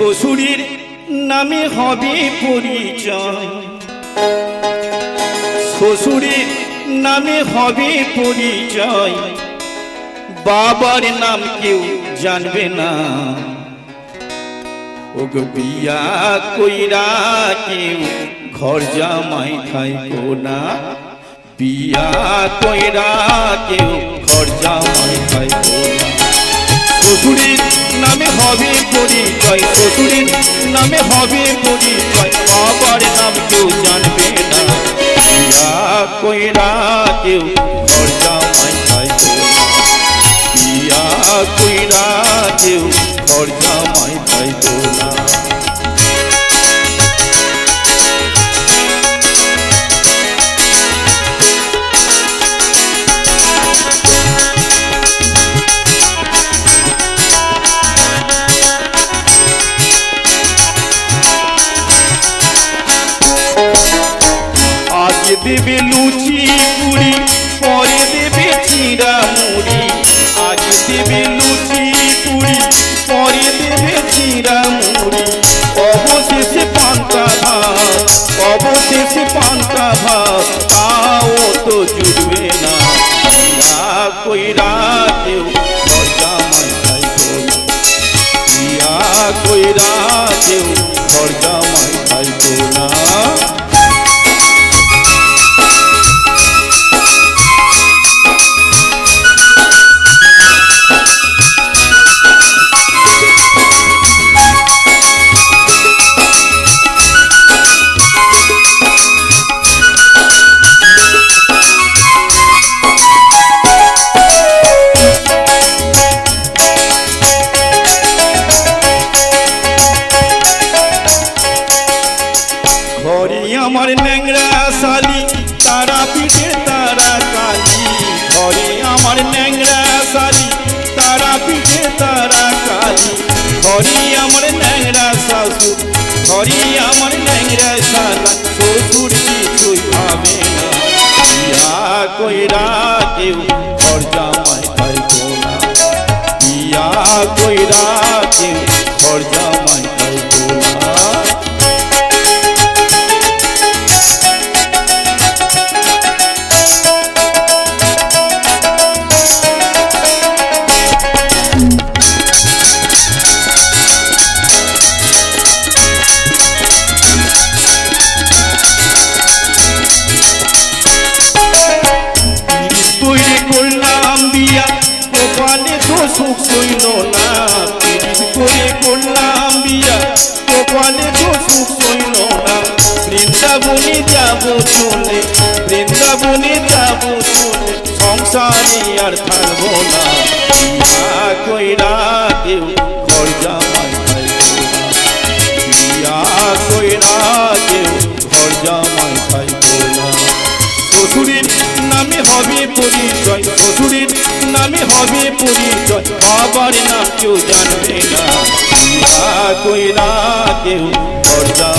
শ্বশুরের নামে হবে পরিচয়। শ্বশুরের নামে হবে পরিচয়। বাবার নাম কেউ জানবে না। ও বিয়া কইরা কেউ ঘর জামাই থাইকো না। বিয়া কইরা কেউ ঘর জামাই থাইকো না। শ্বশুরের নামে পরিচয় শ্বশুরের নামে হবে পরিচয় বাবার নাম কেউ জানবে না। কইরা কেউ ঘরটা জামাই বিয়া কইরা কেউ ঘরটা জামাই দেবে লুচি পুরি, পরে দেবে চিরা মুড়ি। আজ দেবে লুচি পুরি, পরে দেবে চিরা মুড়ি। অবশেষে পান্তা ভাত, অবশেষে পান্তা ভাত, তাও তো জুটবে না। ইয়া কইরা কেউ তোলা। ইয়া কইরা কেউ ঘরটা মাথায় আমার ন্যাংরা শাশু, ঘরে আমার ন্যাংরা শালা শ্বশুর কিছুই ভাবে না। ইয়া কইরা কেউ না। ইয়া কইরা না। করে করলাম বিয়া? কপালে তো সুখ সইল না। বৃন্দাবনে যাব চলে, বৃন্দাবনে কইরা কেউ ঘর জামাই কইরা কেউ ঘর জামাই খাইবো নামে হবে পরিচয়। শ্বশুরের হবে পরিচয় আবার না কেউ জানবে না। কইরা কেউ পর্দা